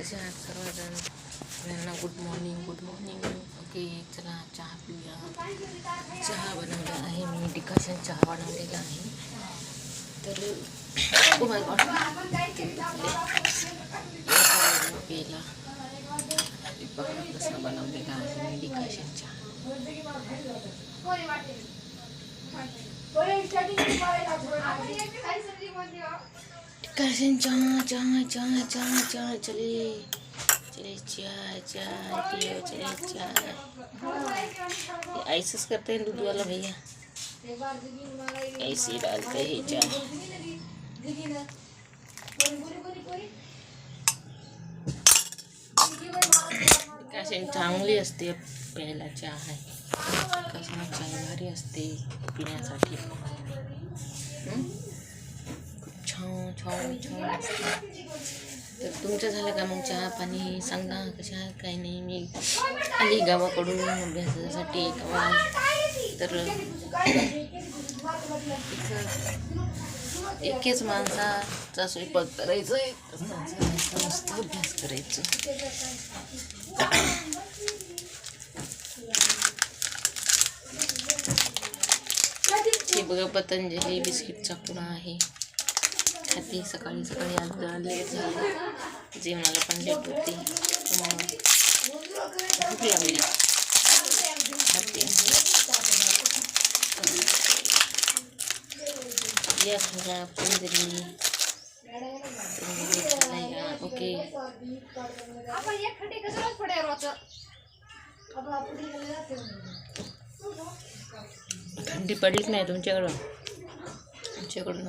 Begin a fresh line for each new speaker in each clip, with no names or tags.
kasih nakara dan nana good morning good morning okay cina cah dia ya. cah barang dia ahi ni dikasih cah barang dia ahi terus aku mai kau bela lipat kertas barang dia ahi ni dikasih cah boleh jadi boleh jadi करसन जहाँ जहाँ जहाँ जहाँ जहाँ चले चले जा जा ये चले जा ऐसे करते हैं दूध वाला भैया ऐसे डालते हैं जा कशाने चांगली असते प्यायला चहा आहे कशाने चांगली असते हम्म तर तुमचं झालं का मग चहा पाणी सांगा कशा काय नाही मी आली गावाकडून अभ्यासासाठी गावा तर एकच माणसाचा स्वयंपाक करायचं मस्त अभ्यास करायचो हे बघा पतंजली बिस्किटचा पुणा आहे हॅपी सकाळी सकाळी आज लेट झालं जेवणाला पण लेट होती ओके थंडी पडलीच नाही तुमच्याकडं
तुमच्याकडून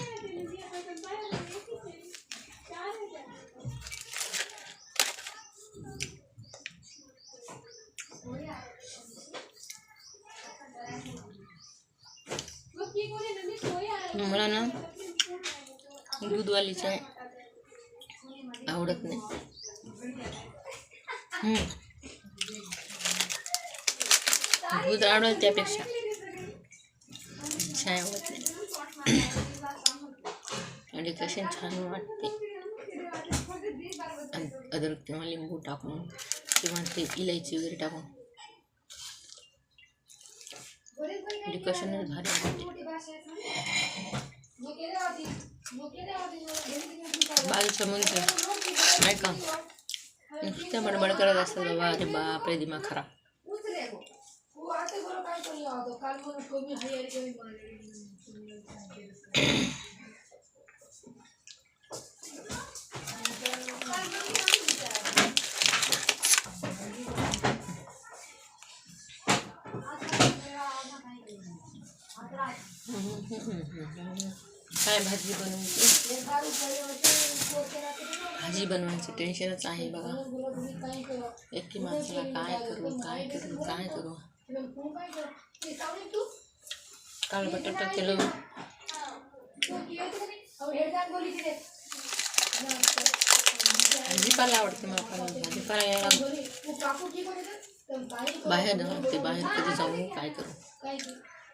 मला ना दूधवाली चाय आवडत नाही दूध आवडत त्यापेक्षा चाय आवडत नाही आणि कसे छान वाटते अदरक किंवा लिंबू टाकून किंवा ते इलायची वगैरे टाकून एजुकेशन इज very बाल समुद्र इतना बड़ बड़ कर रहा था बाबा अरे रे दिमाग खराब भाजी
बनवा
भाजी बनवायची टेन्शनच आहे बघा
करू
बटाटा केलं भाजीपाला आवडते मैं भाजीपाला
बाहर
बाहेर जाऊ कभी जाऊ